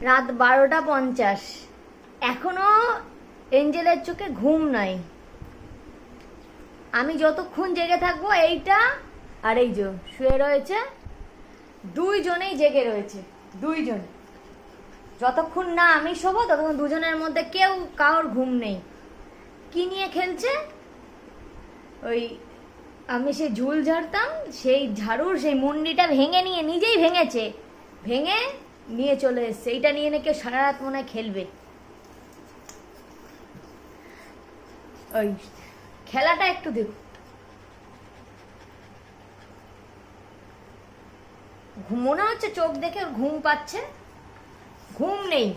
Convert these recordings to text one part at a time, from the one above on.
রাত বারোটা পঞ্চাশ। এখনও এঞ্জেলের চোখে ঘুম নাই। আমি যতক্ষণ জেগে থাকব এইটা আর এই যে শুয়ে রয়েছে, দুইজনেই জেগে রয়েছে, দুইজন। যতক্ষণ না আমি শোবো, ততক্ষণ দুজনের মধ্যে কেউ কারোর ঘুম নেই। কি নিয়ে খেলছে? ওই আমি সেই ঝুল ঝাড়তাম, সেই ঝাড়ুর সেই মুন্ডিটা ভেঙে নিয়ে নিজেই ভেঙেছে। ভেঙে নিয়ে চলে এসছে। এইটা নিয়ে নাকি সারা রাত মনে হয় খেলবে। ওই খেলাটা একটু দেখুন মনে হচ্ছে চোখ দেখে ঘুম পাচ্ছে। ঘুম নেই।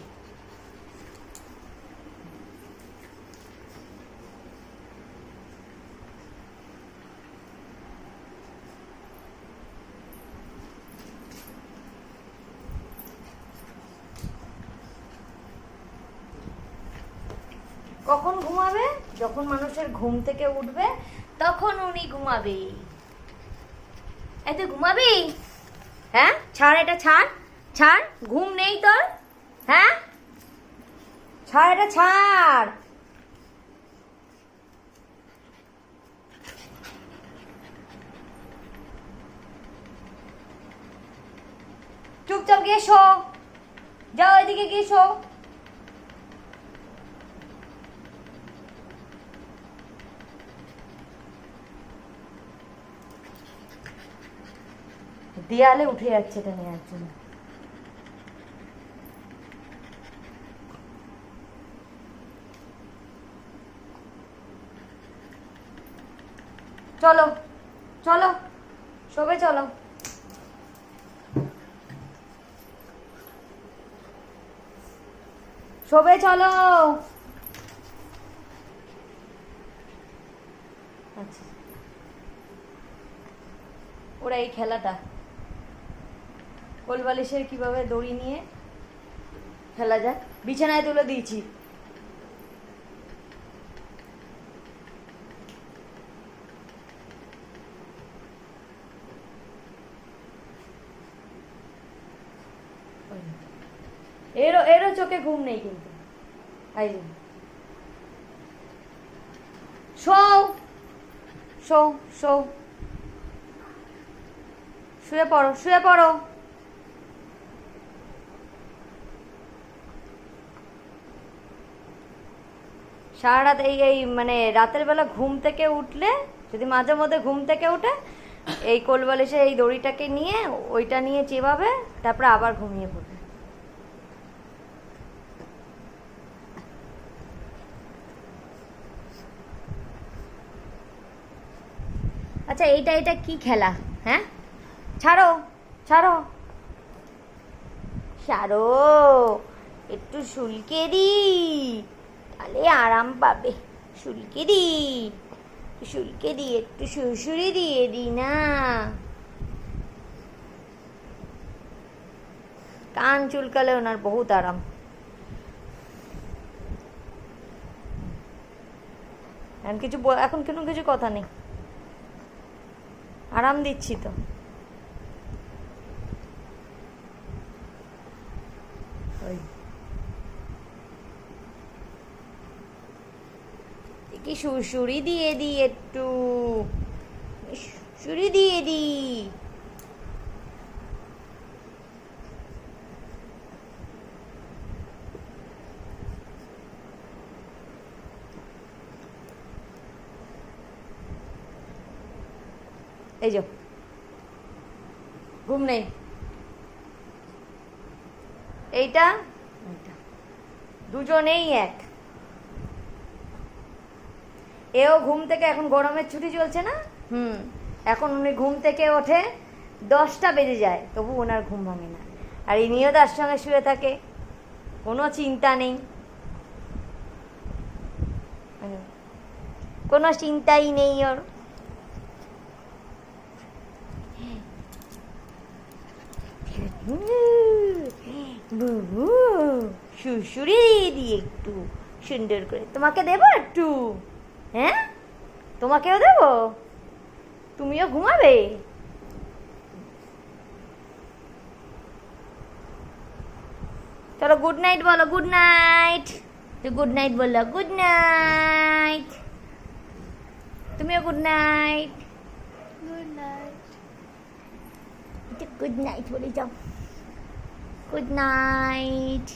কখন ঘুমাবে? যখন মানুষের ঘুম থেকে উঠবে, তখন উনি ঘুমাবে। এই তুই ঘুমাবি? হ্যাঁ? ছাড় এটা, ছাড়। ছাড়, ঘুম নেই তোর। হ্যাঁ? ছাড় এটা, ছাড়। চুপচাপ গিয়ে শো। যাও এদিকে গিয়ে শো। দেয়ালে উঠে যাচ্ছে এটা নেওয়ার জন্য। চলো চলো শোবে চলো। শোবে চলো। আচ্ছা। ওরা এই খেলাটা কোলবালিশের কীভাবে দড়ি নিয়ে খেলা যাক? বিছানায় তুলে দিয়েছি। এরও এরও চোখে ঘুম নেই কিন্তু। আই শোও শো শুয়ে পড়ো শুয়ে পড়ো। সারা রাত এই এই মানে রাতের বেলা ঘুম থেকে উঠলে, যদি মাঝে মধ্যে ঘুম থেকে উঠে, এই কোলবালিশে এই দড়িটাকে নিয়ে, ওইটা নিয়ে চেবাবে, তারপরে আবার ঘুমিয়ে পড়বে। আচ্ছা এইটা এটা কি খেলা? হ্যাঁ? ছাড়ো ছাড়ো। ছাড়ো, একটু শুলকে দি তাহলে আরাম পাবে। শুলকে দি শুলকে দি একটু সুরসুরি দিয়ে দি না। কান চুলকালে ওনার বহুত আরাম। এখন কিছু এখন কোনো কিছু কথা নেই। আরাম দিচ্ছি তো ওই কি সুড়সুড়ি দিয়ে দি একটু। সুড়ি দিয়ে দি এই যো, ঘুম নেই। এইটা দুজনেই এক। এও ঘুম থেকে এখন গরমের ছুটি চলছে না? হুম, এখন উনি ঘুম থেকে ওঠে দশটা বেজে যায়, তবু ওনার ঘুম ভাঙে না। আর ইনিও তার সঙ্গে শুয়ে থাকে, কোনো চিন্তা নেই। কোনো চিন্তাই নেই ওর। শুশুরি দিয়ে একটু সুন্দর করে। তোমাকে দেবো একটু? হ্যাঁ তোমাকেও দেবো তুমিও ঘুমাবে চলো গুড নাইট বলো গুড নাইট তুই গুড নাইট বললো গুড নাইট তুমিও good night good night good night বলে যাও গুড নাইট